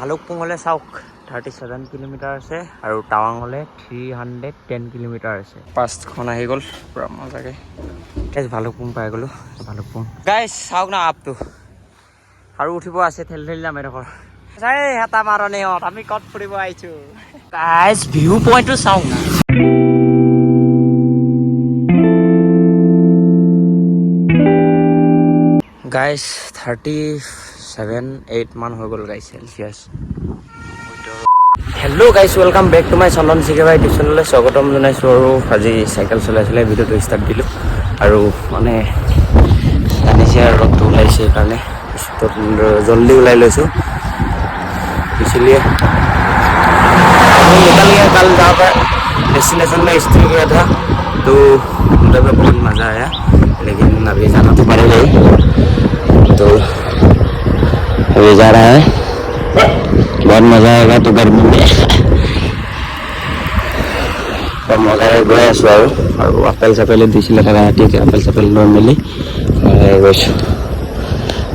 ভালুকপুঙলৈ চাওক thirty seven kilometre আছে আৰু টাৱাঙলৈ থ্ৰী হাণ্ড্ৰেড টেন কিলোমিটাৰ আছে। পাঁচখন আহি গ'ল পূৰা মজাকৈ। গাইজ ভালুকপুং পাই গ'লোঁ ভালুকপুং। গাইজ চাওক না আপটো আৰু উঠিব আছে ঠেলি ঠেলি যাম এডোখৰ। এই হেতা মাৰণিহঁত আমি ক'ত ফুৰিব আহিছোঁ? গাইজ ভিউ পইণ্টটো চাওক না। গাইজ থাৰ্টি ছেভেন এইট মান হৈ গ'ল guys Celsius hello' guys welcome back to my Chandan চিকেবাই টিউশ্যনলৈ স্বাগতম জনাইছোঁ আৰু আজি চাইকেল চলাই চলাই ভিডিঅ'টো ষ্টাৰ্ট দিলোঁ আৰু মানে জানিছে আৰু ৰ'দটো ওলাইছে সেইকাৰণে তো জল্দি ওলাই লৈছোঁ इसलिए हम निकल गए कल जहाँ पर डेस्टिनेशन में स्टे किया था तो उधर पे बहुत मज़ा आया लेकिन अभी जाना तो पड़ेगा ही तो अभी जा रहा है बहुत मज़ा आएगा तो गर्मी में তো মজাৰে গৈ আছোঁ আৰু আৰু আপেল চাপেল দিছিলে তাকে ৰাতিকে আপেল চাপেল লৈ মেলি ঘৰলৈ গৈছোঁ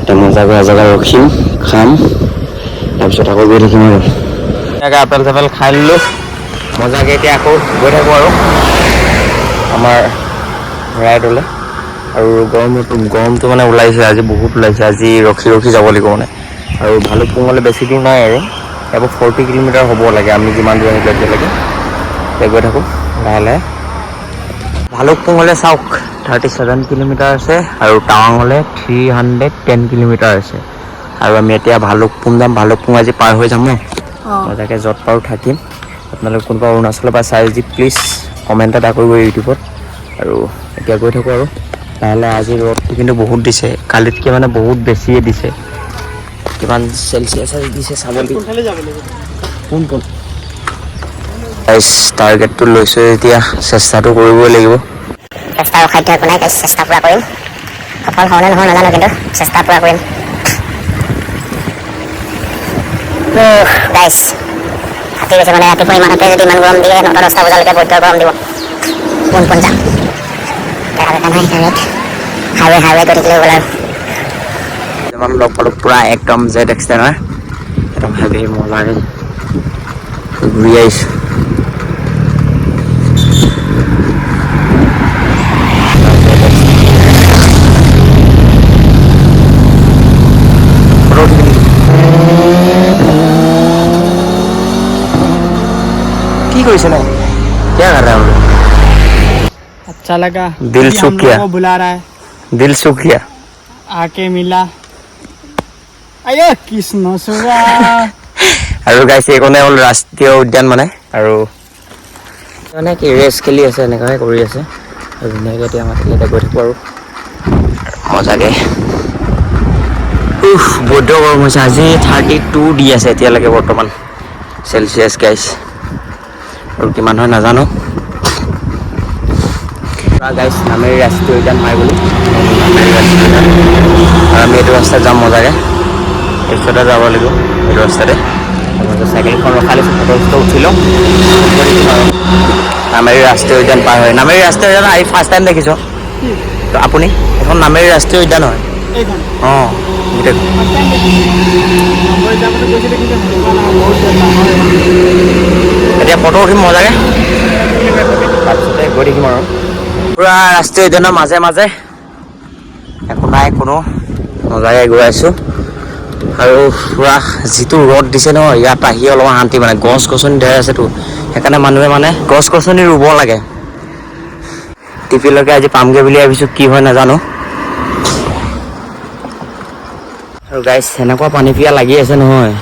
এতিয়া মজাকৈ এজেগা ৰখিম খাম তাৰপিছত আকৌ গৈ থাকিম আৰু ধুনীয়াকৈ আপেল চাপেল খাই ল'লোঁ মজাকৈ এতিয়া আকৌ গৈ থাকোঁ আৰু আমাৰ ৰাইডলৈ আৰু গৰমটো গৰমটো মানে ওলাইছে আজি বহুত ওলাইছে আজি ৰখি ৰখি যাব লাগিব মানে আৰু ভালুকপুঙলৈ বেছি দূৰ নাই আৰু। ইয়াৰ ফৰ্টি কিলোমিটাৰ হ'ব লাগে আমি যিমান দূৰ আহিলোঁ এতিয়ালৈকে এতিয়া গৈ থাকোঁ লাহে লাহে ভালুকপুঙলৈ চাওক থাৰ্টি ছেভেন কিলোমিটাৰ আছে আৰু টাৱাঙলৈ থ্ৰী হাণ্ড্ৰেড টেন কিলোমিটাৰ আছে। আৰু আমি এতিয়া ভালুকপুং যাম ভালুকপুং আজি পাৰ হৈ যাম ন? মজাকৈ য'ত পাৰোঁ থাকিম। আপোনালোক কোনোবা অৰুণাচলৰ পৰা চাই যদি প্লিজ কমেণ্ট এটা কৰিব ইউটিউবত। আৰু এতিয়া গৈ থাকোঁ আৰু। লাহে লাহে আজি ৰ'দটো কিন্তু বহুত দিছে। কালিতকৈ মানে বহুত বেছিয়ে দিছে। কিমান চেলচিয়াছ আজি দিছে চাব লাগিব? কোন কোন? গাইছ টাৰ্গেটটো লৈছোঁ এতিয়া চেষ্টাটো কৰিবই লাগিব। চেষ্টা অসাধ্য একো নাই চেষ্টা পূৰা কৰিম? সফল হওঁ নে নহয় নাজানো কিন্তু চেষ্টা পূৰা কৰিম। গাইছ হাতী গৈছে মানে ৰাতিপুৱা ইমানতে যদি ইমান গৰম দিয়ে নটা দহটা বজালৈকে বৈদ্য গৰম দিব। পোন পোন যাম? হাইৱে হাইৱে গৈ থাকিলে গ'ল আৰু। जब हम लोग पड़ो पूरा एकदम जेड एक्स तरह एकदम हैवी मोला है गुड़िया कोई क्या कर रहा है? अच्छा लगा। दिल सुख गया बुला रहा है। दिल सुख गया आके मिला। আয়া আৰু গাইছে এইখনে হ'ল ৰাষ্ট্ৰীয় উদ্যান মানে আৰু মানে কি ৰেচ খেলি আছে এনেকুৱাই কৰি আছে আৰু ধুনীয়াকৈ এতিয়া আমাৰ খেলি গৈ থাকোঁ আৰু মজাকৈ উফ বৌদ্ধ গৰম হৈছে আজি থাৰ্টি টু ডি আছে এতিয়ালৈকে বৰ্তমান চেলচিয়াছ গাইজ আৰু কিমান হয় নাজানো গাইজ নামেৰি ৰাষ্ট্ৰীয় উদ্যান মাৰিবলৈ নামেৰি ৰাষ্ট্ৰীয় উদ্যান আৰু আমি এইটো ৰাস্তাত যাম মজাকৈ এইচতে যাব লাগিব এইটো ৰাস্তাতে চাইকেলখন ৰখাই ফটো উঠি আৰু নামেৰি ৰাষ্ট্ৰীয় উদ্যান পাৰ হয়। নামেৰি ৰাষ্ট্ৰীয় উদ্যান আহি ফাৰ্ষ্ট টাইম দেখিছোঁ? তো আপুনি? এখন নামেৰি ৰাষ্ট্ৰীয় উদ্যান হয়। অঁ গোটেই এতিয়া ফটো উঠিম মজাকৈ তাৰপিছতে গৈ থাকিম আৰু। পূৰা ৰাষ্ট্ৰীয় উদ্যানৰ মাজে মাজে একো নাই কোনো মজাকৈ গৈ আছোঁ। আৰু পূৰা যিটো ৰ'দ দিছে ন ইয়াত আহি অলপমান শান্তি মানে গছ গছনি ধেৰ আছেতো সেইকাৰণে মানুহে মানে গছ গছনি ৰুব লাগে। টিপিলৈকে আজি পামগৈ বুলি ভাবিছোঁ, কি হয় নাজানো। আৰু গাইছ সেনেকুৱা পানী পিয়া লাগি আছে নহয়।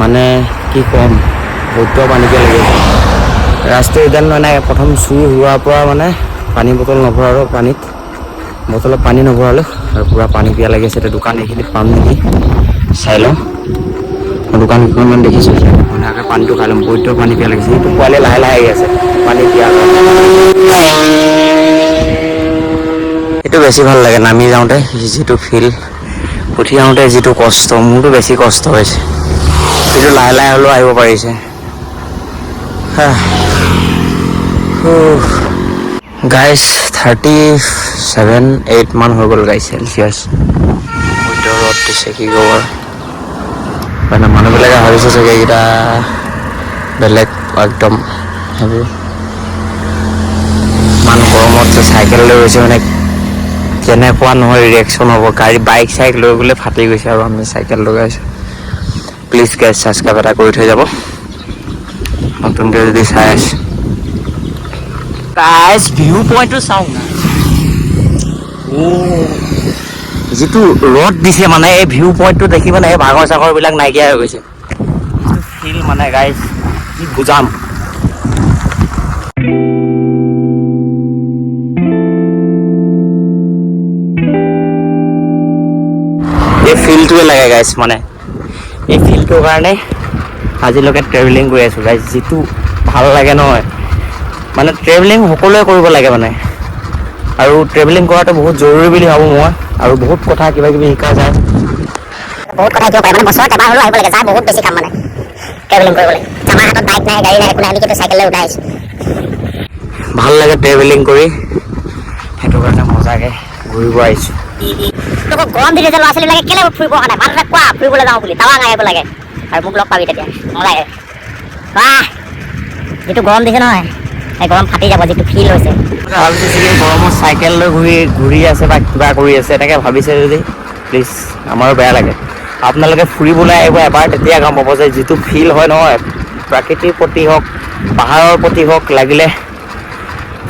মানে কি ক'ম, বৈদ্য পানী পিয়া লাগি আছে। ৰাষ্ট্ৰীয় উদ্যান মানে প্ৰথম চুৰ হোৱাৰ পৰা মানে পানী বটল নভৰালোঁ পানীত। বটলত পানী নভৰালোঁ। পানী পিয়া লাগি আছে এতিয়া দোকান এইখিনিত পাম নেকি চাই লওঁ। মই দোকান কেইখনমান দেখিছোঁ ধুনীয়াকৈ পানীটো খাই ল'ম বৈদ্য পানী পিয়া লাগিছে সেইটো পোৱালি লাহে লাহে আহি আছে, পানী পিয়া সেইটো বেছি ভালো লাগে, নামি যাওঁতে যিটো ফিল উঠি আহোঁতে যিটো কষ্ট মোৰতো বেছি কষ্ট হৈছে। কিন্তু লাহে লাহে হ'লেও আহিব পাৰিছে। গাইছ থাৰ্টি ছেভেন এইট মান হৈ গ'ল গাইছ চেলচিয়াছ সূৰ্য ৰ'দ দিছে কি ক'ব? মানে মানুহবিলাকে ভাবিছে চাগে এইকেইটা বেলেগ একদম ভাবি ইমান গৰমত যে চাইকেল লৈ গৈছে মানে কেনেকুৱা নহয় ৰিয়েকশ্যন হ'ব। গাড়ী বাইক চাইক লৈ গ'লে ফাটি গৈছে আৰু আমি চাইকেল লগাইছোঁ প্লিজ গেছ ছাবস্ক্ৰাইব এটা কৰি থৈ যাব। নতুনকৈ যদি চাই আছে গাইজ ভিউ পইণ্টটো চাওঁ যিটো ৰ'দ দিছে মানে এই ভিউ পইণ্টটো দেখি মানে এই ভাগৰ চাগৰবিলাক নাইকিয়া হৈ গৈছে। ফিল মানে গাইজ কি বুজাম। এই ফিলটোৱে লাগে গাইজ মানে। এই ফিলটোৰ কাৰণে আজিলৈকে ট্ৰেভেলিং কৰি আছোঁ গাইজ যিটো ভাল লাগে নহয়। মানে ট্ৰেভেলিং সকলোৱে কৰিব লাগে মানে। আৰু ট্ৰেভেলিং কৰাটো বহুত জৰুৰী বুলি ভাবোঁ মই আৰু বহুত কথা কিবা কিবি শিকা যায়। বহুত কথা শিকিব পাৰে মানে বছৰত এবাৰ হ'লেও আহিব লাগে যাৰ বহুত বেছি কাম মানে ট্ৰেভেলিং কৰিবলৈ। আমাৰ হাতত বাইক নাই গাড়ী নাই একো নাই আমি কিন্তু চাইকেল লৈ ওলাই আহিছোঁ। ভালো লাগে ট্ৰেভেলিং কৰি সেইটো কাৰণে মজাকৈ ঘূৰিব আহিছোঁ। গৰম দিলে যে ল'ৰা ছোৱালীবিলাকে কেলে ফুৰিব অহা নাই মানুহে কোৱা ফুৰিবলৈ যাওঁ বুলি টাৱাং আহিব লাগে। আৰু মোক লগ পাবি তেতিয়া মজাকে বাহ! যিটো গৰম দিছে নহয়। এই ফাটি যাব, যিটো ফিল হৈছে। ভাবিছে চাগে, গৰমত চাইকেল লৈ ঘূৰি ঘূৰি আছে বা কিবা কৰি আছে, এনেকৈ ভাবিছে যদি। প্লিজ আমাৰো বেয়া লাগে। আপোনালোকে ফুৰিবলৈ আহিব এবাৰ, তেতিয়া গম পাব যে যিটো ফিল হয় নহয়, প্ৰাকৃতিৰ প্ৰতি হওক, পাহাৰৰ প্ৰতি হওক, লাগিলে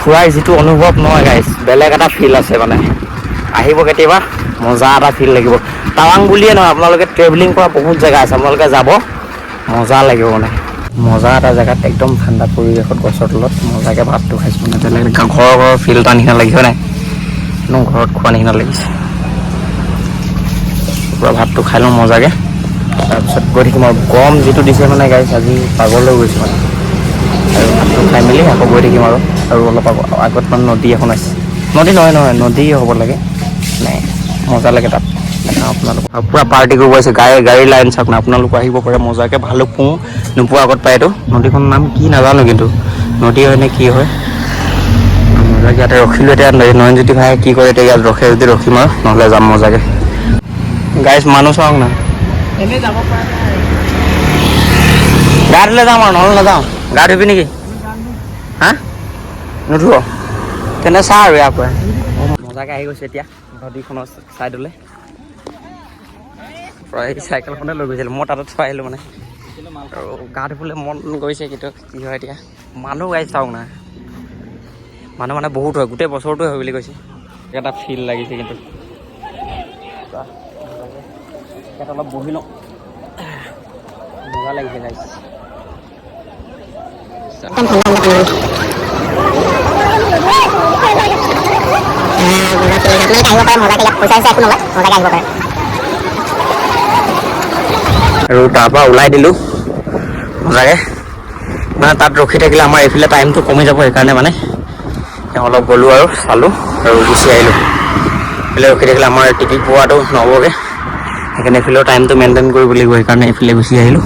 ফুৰাৰ যিটো অনুভৱ নহয় গাইজ বেলেগ এটা ফিল আছে মানে। আহিব কেতিয়াবা, মজা এটা ফিল লাগিব। টাৱাং বুলিয়ে নহয়, আপোনালোকে ট্ৰেভেলিং কৰা বহুত জেগা আছে, আপোনালোকে যাব, মজা লাগিব মানে। মজা এটা জেগাত একদম ঠাণ্ডা পৰিৱেশত গছৰ তলত মজাকৈ ভাতটো খাইছোঁ। ঘৰৰ ঘৰৰ ফিল এটা নিচিনা লাগিছে নাই? একদম ঘৰত খোৱা নিচিনা লাগিছে। পূৰা ভাতটো খাই লওঁ মজাকৈ। তাৰপিছত গৈ থাকিম আৰু গৰম যিটো দিছে মানে গাইছ আজি পাগলৈ গৈছোঁ মানে। আৰু ভাতটো খাই মেলি আকৌ গৈ থাকিম আৰু। আৰু অলপ আগ- আগত মানে নদী এখন আছে। নদী নহয় নহয় নদী হ'ব লাগে। মানে মজা লাগে তাত। আৰু পূৰা পাৰ্টি কৰিব আছে গাড়ী গাড়ী লাইন চাওক না আপোনালোকো আহিব পাৰে মজাকৈ ভালুক পুং। নোপোৱা আগত পায় এইটো। নদীখনৰ নাম কি নাজানো কিন্তু। নদী হয় নে কি হয়? ইয়াতে ৰখিলোঁ এতিয়া নয়নজ্যোতি ভাই কি কৰে এতিয়া ইয়াত ৰখে যদি ৰখিম আৰু নহ'লে যাম মজাকৈ। গাইছ মানুহ চাওক না। পৰা গা ধুলে যাম আৰু নহ'লে নাযাওঁ। গা ধুবি নেকি? হা? নুধুৱ? তেনে চা আৰু ইয়াৰ পৰাই মজাকৈ আহি গৈছে এতিয়া নদীখনৰ ছাইডলৈ প্ৰায় চাইকেলখনে লৈ গৈছিলোঁ। মই তাতে থৈ আহিলোঁ মানে। আৰু গা ধুবলৈ মন গৈছে কিন্তু কি হয় এতিয়া? মানুহ গাই চাওক না। মানুহ মানে বহুত হয় গোটেই বছৰটোৱে হয় বুলি কৈছে। এটা ফিল লাগিছে কিন্তু। ইয়াত অলপ বহি লওঁ। মজা লাগিছে গাইছ আহিব পাৰে মজাকৈ ইয়াত পইচা চইচা একো নলয় মজাকৈ আহিব পাৰে আৰু তাৰ পৰা ওলাই দিলোঁ মজাকৈ মানে তাত ৰখি থাকিলে আমাৰ এইফালে টাইমটো কমি যাব সেইকাৰণে মানে তেওঁ অলপ গ'লোঁ আৰু চালোঁ আৰু গুচি আহিলোঁ এইফালে ৰখি থাকিলে আমাৰ টিকেট পোৱাটো নহ'বগৈ সেইকাৰণে এইফালেও টাইমটো মেইনটেইন কৰিব লাগিব সেইকাৰণে এইফালে গুচি আহিলোঁ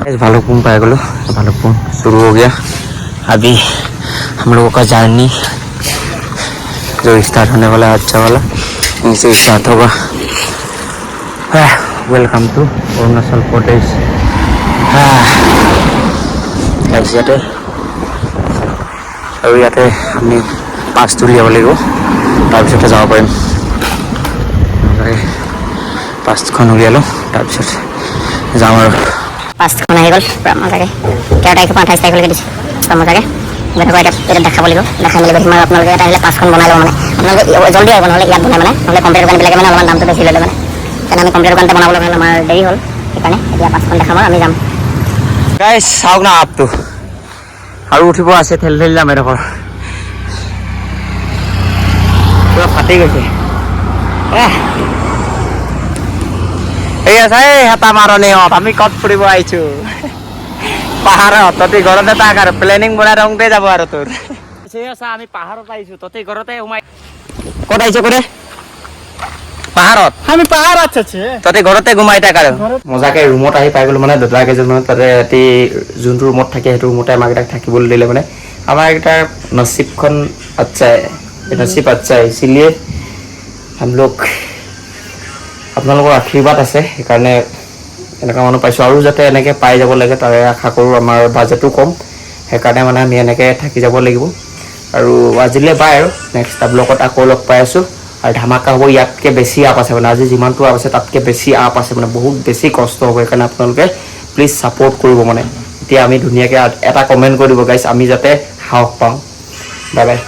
गाइस भालुकपुंग पाए गलो भालुकपुंग शुरू हो गया अभी हम लोगों का जर्नी जो स्टार्ट होने वाला है अच्छा वाला यहीं से स्टार्ट होगा ওয়েলকাম টু অরুণাচল প্রদেশ ইয়াতে আৰু ইয়াতে আমি পাছটো উলিয়াব লাগিব। তাৰপিছতে যাব পাৰিম। পাছখন উলিয়ালোঁ। তাৰপিছত যাওঁ আৰু। পাঁচখন আহি গ'ল। পূৰা মজাকৈ। তেৰ তাৰিখৰ পৰা আঠাইছ তাৰিখলৈকে দিছে। পূৰা মজাকৈ। এতিয়া। এতিয়া দেখাব লাগিব। দেখাই মেলি সিমান আপোনালোকে। এটা আহিলে পাঁচখন বনাই ল'ব মানে। আপোনালোকে জল্দি আহিব নহ'লে ইয়াত বনাই মানে। নহ'লে কম্পিউটাৰ দোকানবিলাকে মানে অলপমান দামটো বেছি ল'লে মানে। সেইকাৰণে আমি কম্পিউটাৰ দোকানতে বনাবলৈ হ'লে আমাৰ দেৰি হ'ল সেইকাৰণে এতিয়া পাঁচখন দেখাম আৰু আমি যাম। গাইছ চাওক না আপটো আৰু উঠিব আছে ঠেলি ঠেলি যাম এডোখৰ পুৰা ফাটি গৈছে। এহ। এই আছে এই হেতা মাৰণিহঁত আমি ক'ত ফুৰিব আহিছো? পাহাৰত তহঁতি ঘৰতে থাক আৰু? প্লেনিং বনাই থাকোঁতে যাব আৰু তোৰ। সেই আছা আমি পাহাৰত আহিছো তহঁতি ঘৰতে সোমাই ক'ত আহিছ ক'তে পাহাৰত? আমি পাহাৰ আছে তাতে ঘৰতে ঘুমাই থাকা মজাকে ৰুমত আহি পাই গ'লো মানে দাদা কেইজন মানে তাতে ৰাতি যোনটো ৰুমত থাকে সেইটো ৰুমতে আমাক এটা থাকিবলৈ দিলে মানে। আমাৰ এটা নচিবখন আচ্ছা নচিব আচ্ছাই ইচিলিয়ে আমলোক আপোনালোকৰ আশীৰ্বাদ আছে সেইকাৰণে এনেকুৱা মানুহ পাইছোঁ। আৰু যাতে এনেকৈ পাই যাব লাগে তাৰে আশা কৰোঁ আমাৰ বাজেটো কম। সেইকাৰণে মানে আমি এনেকৈ থাকি যাব লাগিব। আৰু আজিলৈ বাই আৰু নেক্সট ব্লগত আকৌ লগ পাই আছোঁ। আৰু ধামাকা হ'ব ইয়াতকৈ বেছি আপ আছে মানে। আজি যিমানটো আপ আছে তাতকৈ বেছি আপ আছে মানে। বহুত বেছি কষ্ট হ'ব সেইকাৰণে আপোনালোকে প্লিজ ছাপৰ্ট কৰিব মানে। এতিয়া আমি ধুনীয়াকৈ এটা কমেণ্ট কৰি দিব গাইছ আমি যাতে সাহস পাওঁ। Bye bye